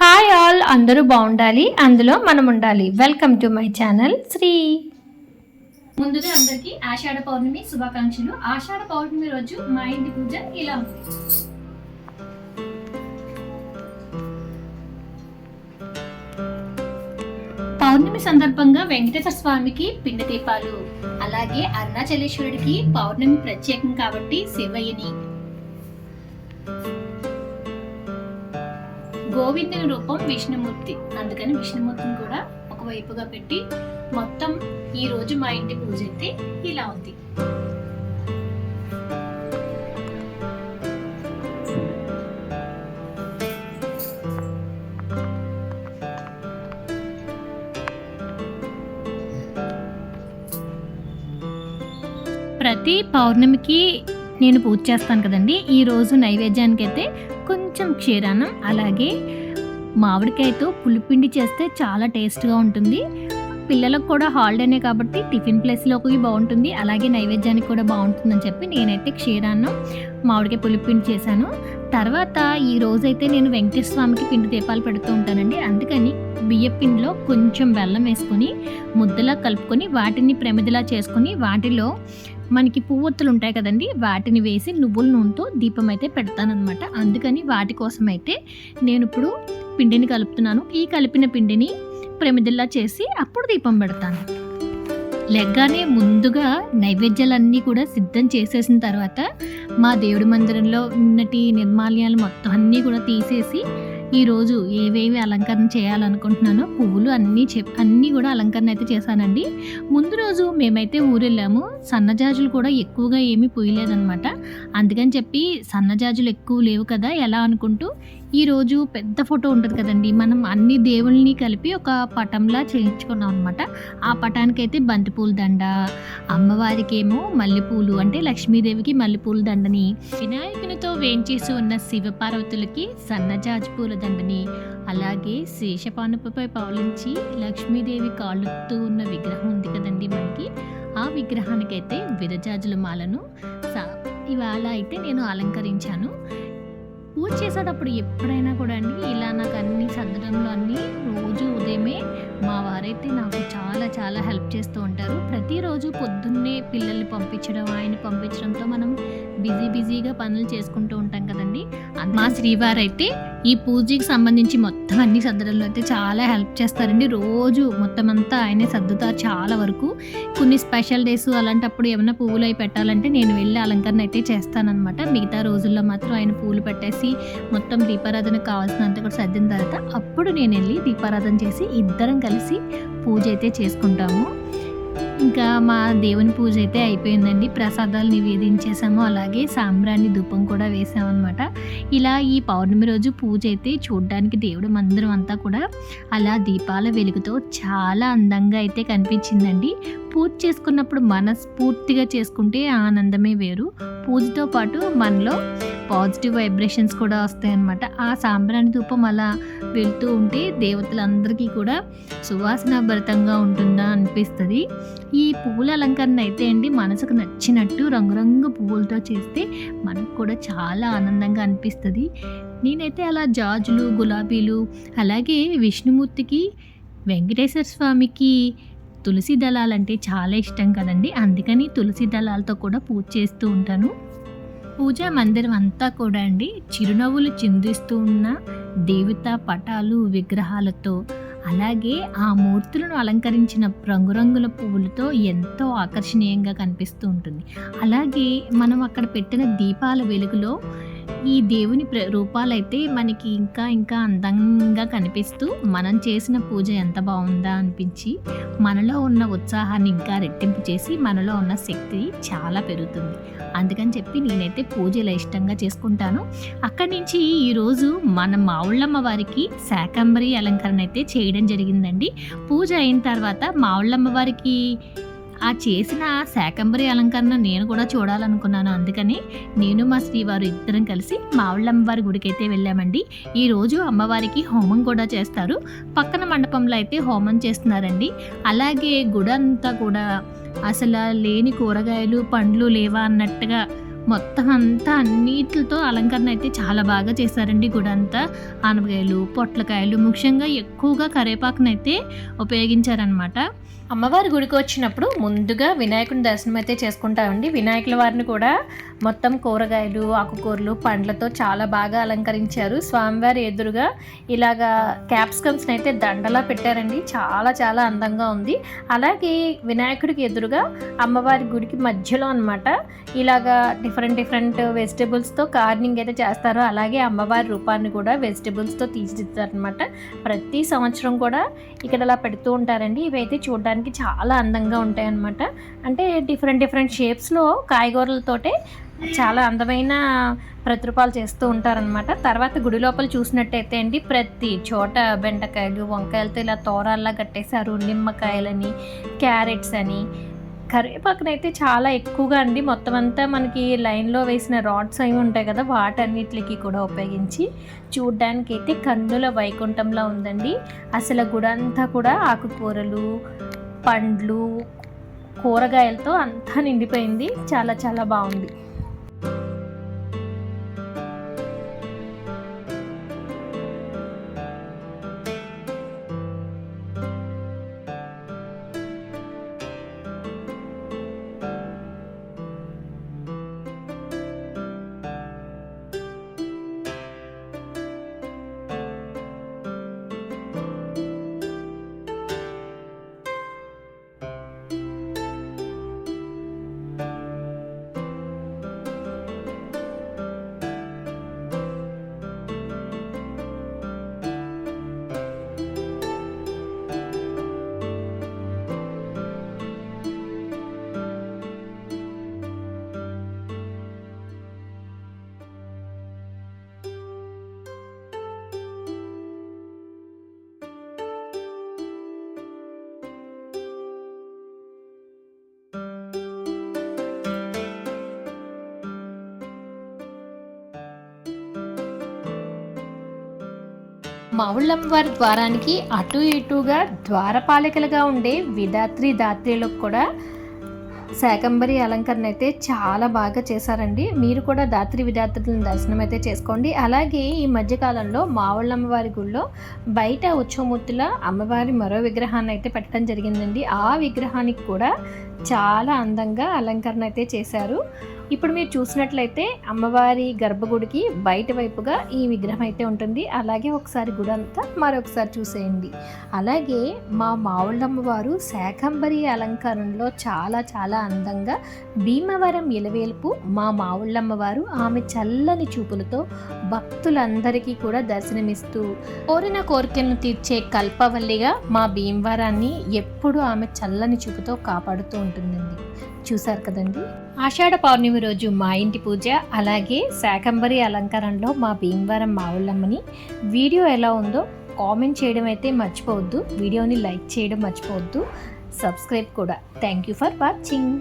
Hi all అందరూ బాగుండాలి అందులో మనం ఉండాలి. Welcome to my channel Shri. ముందుగా అందరికీ ఆషాఢ పౌర్ణమి శుభాకాంక్షలు. ఆషాఢ పౌర్ణమి రోజు మా ఇంటి పూజ ఇలా ఉంది? పౌర్ణమి సందర్భంగా వెంకటేశ్వర స్వామికి పిండి దీపాలు అలాగే అరుణాచలేశ్వరుడికి పౌర్ణమి ప్రత్యేకం కాబట్టి శివయ్యని. గోవిందుని రూపం విష్ణుమూర్తి. అందుకని విష్ణుమూర్తిని కూడా ఒకవైపుగా పెట్టి మొత్తం ఈ రోజు మా ఇంటి పూజ అయితే ఇలా ఉంది. ప్రతి పౌర్ణమికి నేను పూజ చేస్తాను కదండి. ఈ రోజు నైవేద్యానికి అయితే కొంచెం క్షీరాన్నం అలాగే మామిడికాయతో పులిపిండి చేస్తే చాలా టేస్ట్గా ఉంటుంది. పిల్లలకు కూడా హాలిడేనే కాబట్టి టిఫిన్ ప్లేస్లోకి బాగుంటుంది. అలాగే నైవేద్యానికి కూడా బాగుంటుందని చెప్పి నేనైతే క్షీరాన్నం మామిడికాయ పులిపిండి చేశాను. తర్వాత ఈ రోజైతే నేను వెంకటేశ్వర స్వామికి పిండి దీపాలు పెడుతూ ఉంటానండి. అందుకని బియ్య పిండిలో కొంచెం బెల్లం వేసుకొని ముద్దలా కలుపుకొని వాటిని ప్రమిదలా చేసుకొని వాటిలో మనకి పువ్వొత్తులు ఉంటాయి కదండి వాటిని వేసి నువ్వుల నూనెతో దీపం అయితే పెడతానమాట అందుకని వాటి కోసం అయితే నేను ఇప్పుడు పిండిని కలుపుతున్నాను. ఈ కలిపిన పిండిని ప్రమిదిల్లా చేసి అప్పుడు దీపం పెడతాను. లెగ్గానే ముందుగా నైవేద్యాలన్నీ కూడా సిద్ధం చేసేసిన తర్వాత మా దేవుడి మందిరంలో ఉన్నటి నిర్మాల్యాలు మొత్తం అన్నీ కూడా తీసేసి ఈరోజు ఏవేవి అలంకరణ చేయాలనుకుంటున్నానో పువ్వులు అన్నీ చెప్ అన్నీ కూడా అలంకరణ అయితే చేశానండి. ముందు రోజు మేమైతే ఊరెళ్ళాము. సన్నజాజులు కూడా ఎక్కువగా ఏమీ పూయలేదనమాట అందుకని చెప్పి సన్నజాజులు ఎక్కువ లేవు కదా ఎలా అనుకుంటూ ఈరోజు పెద్ద ఫోటో ఉంటుంది కదండి. మనం అన్ని దేవుల్ని కలిపి ఒక పటంలా చేయించుకున్నాం అనమాట ఆ పటానికి అయితే బంతిపూల దండ అమ్మవారికి ఏమో మల్లెపూలు అంటే లక్ష్మీదేవికి మల్లెపూల దండని వినాయకునితో వేంచేసి ఉన్న శివపార్వతులకి సన్నజాజి పూల దండని అలాగే శేషపానుపపై పౌలించి లక్ష్మీదేవి కాళ్ళుతూ ఉన్న విగ్రహం ఉంది కదండి మనకి. ఆ విగ్రహానికైతే విరజాజుల మాలను సా- ఇవాళ అయితే నేను అలంకరించాను. పూజ చేసేటప్పుడు ఎప్పుడైనా కూడా అండి ఇలా నాకు అన్ని సర్దడంలో అన్ని రోజు ఉదయమే మా వారైతే నాకు చాలా చాలా హెల్ప్ చేస్తూ ఉంటారు. ప్రతిరోజు పొద్దున్నే పిల్లల్ని పంపించడం ఆయన పంపించడంతో మనం బిజీ బిజీగా పనులు చేసుకుంటూ ఉంటాం కదండి. మా శ్రీవారు అయితే ఈ పూజకి సంబంధించి మొత్తం అన్ని సర్దడంలో అయితే చాలా హెల్ప్ చేస్తారండి. రోజు మొత్తం అంతా ఆయనే సర్దుతారు చాలా వరకు. కొన్ని స్పెషల్ డేస్ అలాంటప్పుడు ఏమైనా పువ్వులు అవి పెట్టాలంటే నేను వెళ్ళి అలంకరణ అయితే చేస్తానన్నమాట. మిగతా రోజుల్లో మాత్రం ఆయన పూలు పెట్టేసి మొత్తం దీపారాధనకు కావాల్సినంత కూడా సర్దిన తర్వాత అప్పుడు నేను వెళ్ళి దీపారాధన చేసి ఇద్దరం కలిసి పూజ అయితే చేసుకుంటాము. ఇంకా మా దేవుని పూజ అయితే అయిపోయిందండి. ప్రసాదాలు నివేదించేసాము. అలాగే సాంబ్రాణి ధూపం కూడా వేసామన్నమాట. ఇలా ఈ పౌర్ణమి రోజు పూజ అయితే చూడడానికి దేవుడు మందిరం అంతా కూడా అలా దీపాల వెలుగుతో చాలా అందంగా అయితే కనిపించిందండి. పూజ చేసుకున్నప్పుడు మనస్ఫూర్తిగా చేసుకుంటే ఆనందమే వేరు. పూజతో పాటు మనలో పాజిటివ్ వైబ్రేషన్స్ కూడా వస్తాయన్నమాట. ఆ సాంబ్రాణి ధూపం అలా వెళ్తూ ఉంటే దేవతలందరికీ కూడా సువాసన భరితంగా ఉంటుందా అనిపిస్తుంది. ఈ పువ్వుల అలంకరణ అయితే అండి మనసుకు నచ్చినట్టు రంగురంగు పువ్వులతో చేస్తే మనకు కూడా చాలా ఆనందంగా అనిపిస్తుంది. నేనైతే అలా జాజులు గులాబీలు అలాగే విష్ణుమూర్తికి వెంకటేశ్వర స్వామికి తులసి దళాలంటే చాలా ఇష్టం కదండి. అందుకని తులసి దళాలతో కూడా పూజ చేస్తూ ఉంటాను. పూజా మందిరం అంతా కూడా అండి చిరునవ్వులు చిందిస్తూ ఉన్న దేవతా పటాలు విగ్రహాలతో అలాగే ఆ మూర్తులను అలంకరించిన రంగురంగుల పువ్వులతో ఎంతో ఆకర్షణీయంగా కనిపిస్తూ ఉంటుంది. అలాగే మనం అక్కడ పెట్టిన దీపాల వెలుగులో ఈ దేవుని ప్ర రూపాలైతే మనకి ఇంకా ఇంకా అందంగా కనిపిస్తూ మనం చేసిన పూజ ఎంత బాగుందా అనిపించి మనలో ఉన్న ఉత్సాహాన్ని ఇంకా రెట్టింపు చేసి మనలో ఉన్న శక్తి చాలా పెరుగుతుంది. అందుకని చెప్పి నేనైతే పూజలు ఇష్టంగా చేసుకుంటాను. అక్కడి నుంచి ఈరోజు మన మావుళ్ళమ్మ వారికి శాకంబరి అలంకరణ అయితే చేయడం జరిగిందండి. పూజ అయిన తర్వాత మావుళ్ళమ్మ వారికి ఆ చేసిన శాకంబరి అలంకరణ నేను కూడా చూడాలనుకున్నాను. అందుకని నేను మా శ్రీవారు ఇద్దరం కలిసి మావుళ్ళమ్మ వారి గుడికి అయితే వెళ్ళామండి ఈరోజు అమ్మవారికి హోమం కూడా చేస్తారు. పక్కన మండపంలో అయితే హోమం చేస్తున్నారండి. అలాగే గుడంతా కూడా అసలు లేని కూరగాయలు పండ్లు లేవా అన్నట్టుగా మొత్తం అంతా అన్నిటితో అలంకరణ అయితే చాలా బాగా చేశారండి గుడి అంతా ఆనపకాయలు పొట్లకాయలు ముఖ్యంగా ఎక్కువగా కరేపాకునైతే ఉపయోగించారనమాట అమ్మవారి గుడికి వచ్చినప్పుడు ముందుగా వినాయకుని దర్శనం అయితే చేసుకుంటామండి. వినాయకుల వారిని కూడా మొత్తం కూరగాయలు ఆకుకూరలు పండ్లతో చాలా బాగా అలంకరించారు. స్వామివారి ఎదురుగా ఇలాగా క్యాప్సికమ్స్ని అయితే దండలా పెట్టారండి. చాలా చాలా అందంగా ఉంది. అలాగే వినాయకుడికి ఎదురుగా అమ్మవారి గుడికి మధ్యలో అన్నమాట ఇలాగా డిఫరెంట్ డిఫరెంట్ డిఫరెంట్ వెజిటేబుల్స్తో కార్నింగ్ అయితే చేస్తారు అలాగే అమ్మవారి రూపాన్ని కూడా వెజిటేబుల్స్తో తీర్చిదిద్దారనమాట ప్రతి సంవత్సరం కూడా ఇక్కడ అలా పెడుతూ ఉంటారండి. ఇవైతే చూడడానికి చాలా అందంగా ఉంటాయన్నమాట. అంటే డిఫరెంట్ డిఫరెంట్ షేప్స్లో కాయగూరలతోటే చాలా అందమైన ప్రతిరూపాలు చేస్తూ ఉంటారనమాట తర్వాత గుడి లోపల చూసినట్టయితే అండి ప్రతి చోట బెండకాయలు వంకాయలతో ఇలా తోరాల్లా కట్టేశారు. నిమ్మకాయలని క్యారెట్స్ అని కరివేపాకునైతే చాలా ఎక్కువగా అండి. మొత్తం అంతా మనకి లైన్లో వేసిన రాడ్స్ అవి ఉంటాయి కదా వాటన్నిటికి కూడా ఉపయోగించి చూడ్డానికి అయితే కన్నుల వైకుంఠంలా ఉందండి. అసలు గుడంతా కూడా ఆకుకూరలు పండ్లు కూరగాయలతో అంతా నిండిపోయింది. చాలా చాలా బాగుంది. మావుళ్ళమ్మవారి ద్వారానికి అటు ఇటుగా ద్వారపాలికలుగా ఉండే విధాత్రి దాత్రిలకు కూడా శాకంబరి అలంకరణ అయితే చాలా బాగా చేశారండి. మీరు కూడా దాత్రి విధాత్రులను దర్శనం అయితే చేసుకోండి. అలాగే ఈ మధ్యకాలంలో మావుళ్ళమ్మవారి గుళ్ళో బయట ఉత్సవమూర్తుల అమ్మవారి మరో విగ్రహాన్ని అయితే పెట్టడం జరిగిందండి. ఆ విగ్రహానికి కూడా చాలా అందంగా అలంకరణ అయితే చేశారు. ఇప్పుడు మీరు చూసినట్లయితే అమ్మవారి గర్భగుడికి బయట వైపుగా ఈ విగ్రహం అయితే ఉంటుంది. అలాగే ఒకసారి గుడి అంతా మరొకసారి చూసేయండి. అలాగే మా మావుళ్ళమ్మవారు శాకంబరి అలంకరణలో చాలా చాలా అందంగా భీమవరం ఇలవేల్పు మా మావుళ్ళమ్మవారు ఆమె చల్లని చూపులతో భక్తులందరికీ కూడా దర్శనమిస్తూ కోరిన కోరికలను తీర్చే కల్పవల్లిగా మా భీమవరాన్ని ఎప్పుడూ ఆమె చల్లని చూపుతో కాపాడుతూ ఉంటుందండి. చూశారు కదండి? ఆషాఢ పౌర్ణమి రోజు మా ఇంటి పూజ అలాగే శాకంబరి అలంకరణలో మా భీమవరం మావుళ్ళమ్మని వీడియో ఎలా ఉందో కామెంట్ చేయడం అయితే మర్చిపోవద్దు. వీడియోని లైక్ చేయడం మర్చిపోవద్దు. సబ్స్క్రైబ్ కూడా. Thank you for watching.